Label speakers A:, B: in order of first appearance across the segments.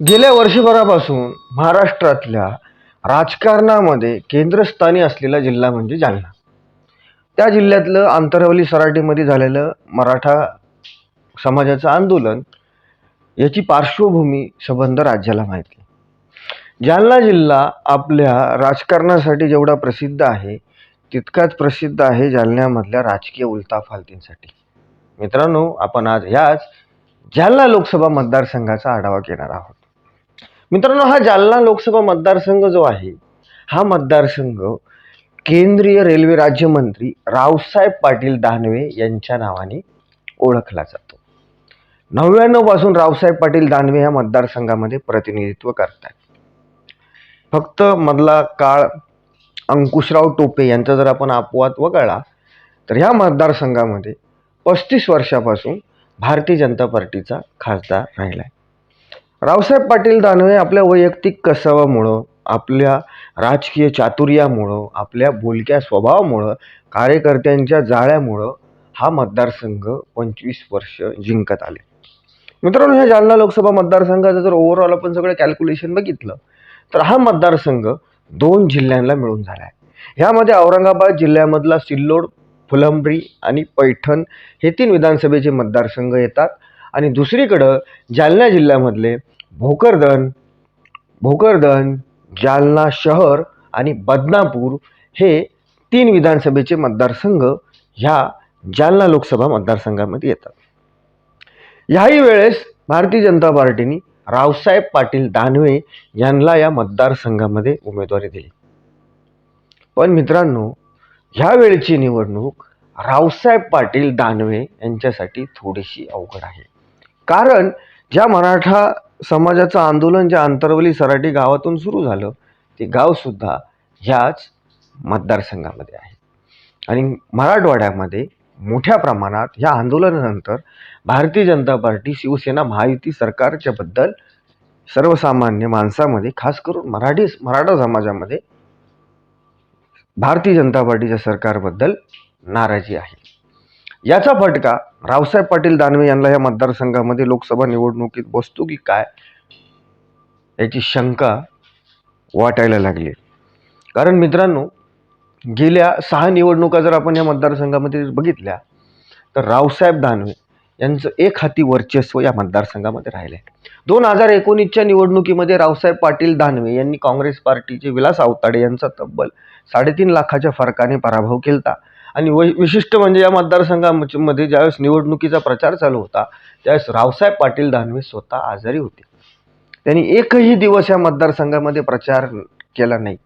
A: गेल्या वर्षभरापासून महाराष्ट्रातल्या राजकारणामध्ये केंद्रस्थानी असलेला जिल्हा म्हणजे जालना. त्या जिल्ह्यातलं आंतरवली सराटीमध्ये झालेलं मराठा समाजाचं आंदोलन याची पार्श्वभूमी संबंध राज्याला माहिती आहे. जालना जिल्हा आपल्या राजकारणासाठी जेवढा प्रसिद्ध आहे तितकाच प्रसिद्ध आहे जालन्यामधल्या राजकीय उलताफालतींसाठी मित्रांनो आपण आज ह्याच जालना लोकसभा मतदारसंघाचा आढावा घेणार आहोत. मित्रांनो हा जालना लोकसभा मतदारसंघ जो आहे हा मतदारसंघ केंद्रीय रेल्वे राज्यमंत्री रावसाहेब पाटील दानवे यांच्या नावाने ओळखला जातो. नव्याण्णवपासून रावसाहेब पाटील दानवे या मतदारसंघामध्ये प्रतिनिधित्व करतात फक्त मधला काळ अंकुशराव टोपे यांचा जर आपण अपवाद वगळला तर ह्या मतदारसंघामध्ये पस्तीस वर्षापासून भारतीय जनता पार्टीचा खासदार राहिला आहे रावसाहेब पाटील दानवे आपल्या वैयक्तिक कसावामुळं आपल्या राजकीय चातुर्यामुळं आपल्या बोलक्या स्वभावामुळं कार्यकर्त्यांच्या जाळ्यामुळं हा मतदारसंघ पंचवीस वर्ष जिंकत आले. मित्रांनो ह्या जालना लोकसभा मतदारसंघाचं जर ओव्हरऑल आपण सगळं कॅल्क्युलेशन बघितलं तर हा मतदारसंघ दोन जिल्ह्यांना मिळून झाला आहे. ह्यामध्ये औरंगाबाद जिल्ह्यामधला सिल्लोड फुलंब्री आणि पैठण हे तीन विधानसभेचे मतदारसंघ येतात. आणि दुसरीकडं जालना जिल्ह्यामधले भोकरदन भोकरदन जालना शहर आणि बदनापूर हे तीन विधानसभेचे मतदारसंघ ह्या जालना लोकसभा मतदारसंघामध्ये येतात. ह्याही वेळेस भारतीय जनता पार्टीने रावसाहेब पाटील दानवे यांना या मतदारसंघामध्ये उमेदवारी दिली. पण मित्रांनो ह्या वेळची निवडणूक रावसाहेब पाटील दानवे यांच्यासाठी थोडीशी अवघड आहे. कारण ज्या मराठा समाजाचं आंदोलन ज्या आंतरवली सराटी गावातून सुरू झालं ते गावसुद्धा ह्याच मतदारसंघामध्ये आहे. आणि मराठवाड्यामध्ये मोठ्या प्रमाणात ह्या आंदोलनानंतर भारतीय जनता पार्टी शिवसेना महायुती सरकारच्या बद्दल सर्वसामान्य माणसामध्ये खास करून मराठी मराठा समाजामध्ये भारतीय जनता पार्टीच्या सरकारबद्दल नाराजी आहे. याचा फटका रावसाहेब पाटील दानवे यांना या मतदारसंघामध्ये लोकसभा निवडणुकीत बसतो की काय? याची शंका वाटायला लागली. कारण मित्रांनो गेल्या सहा निवडणुका जर आपण या मतदारसंघामध्ये बघितल्या तर रावसाहेब दानवे यांचं एक हाती वर्चस्व या मतदारसंघामध्ये राहिलं आहे दोन हजार एकोणीसच्या निवडणुकीमध्ये रावसाहेब पाटील दानवे यांनी काँग्रेस पार्टीचे विलास आवताडे यांचा तब्बल साडेतीन लाखाच्या फरकाने पराभव केला आणि वै विशिष्ट म्हणजे या मतदारसंघामध्ये ज्यावेळेस निवडणुकीचा प्रचार चालू होता त्यावेळेस रावसाहेब पाटील दानवे स्वतः आजारी होते. त्यांनी एकही दिवस या मतदारसंघामध्ये प्रचार केला नाही.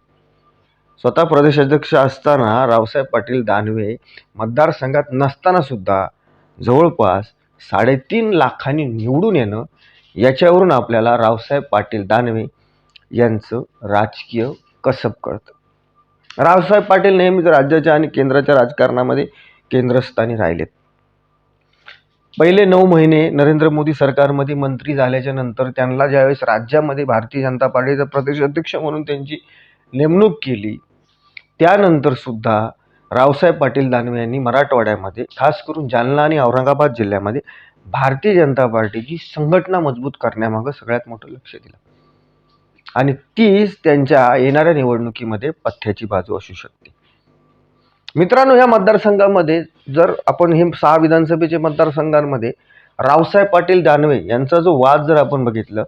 A: स्वतः प्रदेशाध्यक्ष असताना रावसाहेब पाटील दानवे मतदारसंघात नसताना सुद्धा जवळपास साडेतीन लाखांनी निवडून येणं याच्यावरून आपल्याला रावसाहेब पाटील दानवे यांचं राजकीय कसब कळतं. रावसाहेब पाटील नेहमीच राज्याच्या आणि केंद्राच्या राजकारणामध्ये केंद्रस्थानी राहिलेत. पहिले नऊ महिने नरेंद्र मोदी सरकारमध्ये मंत्री झाल्याच्यानंतर त्यांना ज्यावेळेस राज्यामध्ये भारतीय जनता पार्टीचा प्रदेश अध्यक्ष म्हणून त्यांची नेमणूक केली त्यानंतर सुद्धा रावसाहेब पाटील दानवे यांनी मराठवाड्यामध्ये खास करून जालना आणि औरंगाबाद जिल्ह्यामध्ये भारतीय जनता पार्टीची संघटना मजबूत करण्यामागं सगळ्यात मोठं लक्ष दिलं. आणि तीच त्यांच्या येणाऱ्या निवडणुकीमध्ये पथ्याची बाजू असू शकते. मित्रांनो या मतदारसंघामध्ये जर आपण हे सहा विधानसभेचे मतदारसंघांमध्ये रावसाहेब पाटील दानवे यांचा जो वाद जर आपण बघितलं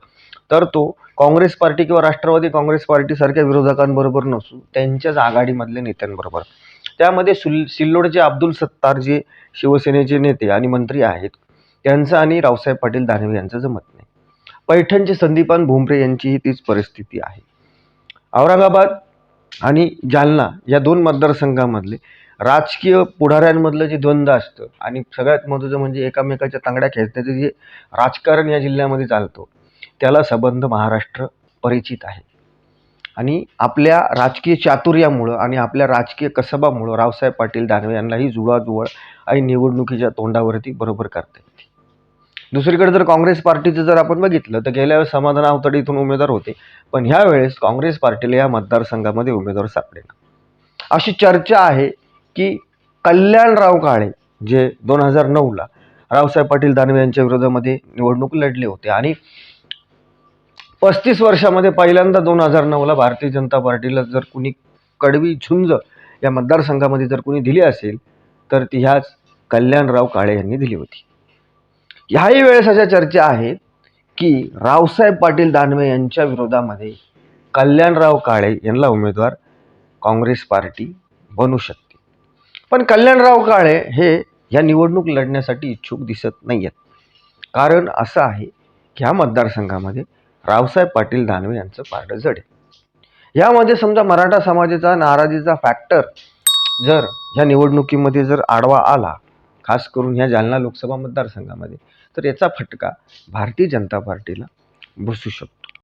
A: तर तो काँग्रेस पार्टी किंवा राष्ट्रवादी काँग्रेस पार्टीसारख्या विरोधकांबरोबर नसून त्यांच्याच आघाडीमधल्या नेत्यांबरोबर. त्यामध्ये सुल सिल्लोडचे अब्दुल सत्तार जे शिवसेनेचे नेते आणि मंत्री आहेत. त्यांचं आणि रावसाहेब पाटील दानवे यांचं जमत पैठणचे संदीपान भुमरे यांचीही तीच परिस्थिती आहे. औरंगाबाद आणि जालना या दोन मतदारसंघामधले राजकीय पुढाऱ्यांमधलं जे द्वंद्व असतं आणि सगळ्यात महत्त्वाचं म्हणजे एकामेकाच्या तांगड्या खेचण्याचं जे राजकारण या जिल्ह्यामध्ये चालतो त्याला संबंध महाराष्ट्र परिचित आहे. आणि आपल्या राजकीय चातुर्यामुळं आणि आपल्या राजकीय कसबामुळं रावसाहेब पाटील दानवे यांनाही जुळाजुळळ आणि निवडणुकीच्या तोंडावरती बरोबर करता येते. दुसरीकडे जर काँग्रेस पार्टीचं जर आपण बघितलं तर गेल्या वेळेस समाधान आवताडे इथून उमेदवार होते. पण ह्या वेळेस काँग्रेस पार्टीला या मतदारसंघामध्ये उमेदवार सापडेना. अशी चर्चा आहे की कल्याणराव काळे जे दोन हजार नऊला रावसाहेब पाटील दानवे यांच्या विरोधामध्ये निवडणूक लढले होते आणि पस्तीस वर्षामध्ये पहिल्यांदा दोन हजार नऊला भारतीय जनता पार्टीला जर कुणी कडवी झुंज या मतदारसंघामध्ये जर कुणी दिली असेल तर ती ह्याच कल्याणराव काळे यांनी दिली होती. ह्याही वेळेस अशा चर्चा आहेत की रावसाहेब पाटील दानवे यांच्या विरोधामध्ये कल्याणराव काळे यांना उमेदवार काँग्रेस पार्टी बनू शकते. पण कल्याणराव काळे हे या निवडणूक लढण्यासाठी इच्छुक दिसत नाही आहेत कारण असं आहे की ह्या मतदारसंघामध्ये रावसाहेब पाटील दानवे यांचं पारडं जड आहे. यामध्ये समजा मराठा समाजाचा नाराजीचा फॅक्टर जर ह्या निवडणुकीमध्ये जर आडवा आला खास करून ह्या जालना लोकसभा मतदारसंघामध्ये तर याचा फटका भारतीय जनता पार्टीला बसू शकतो.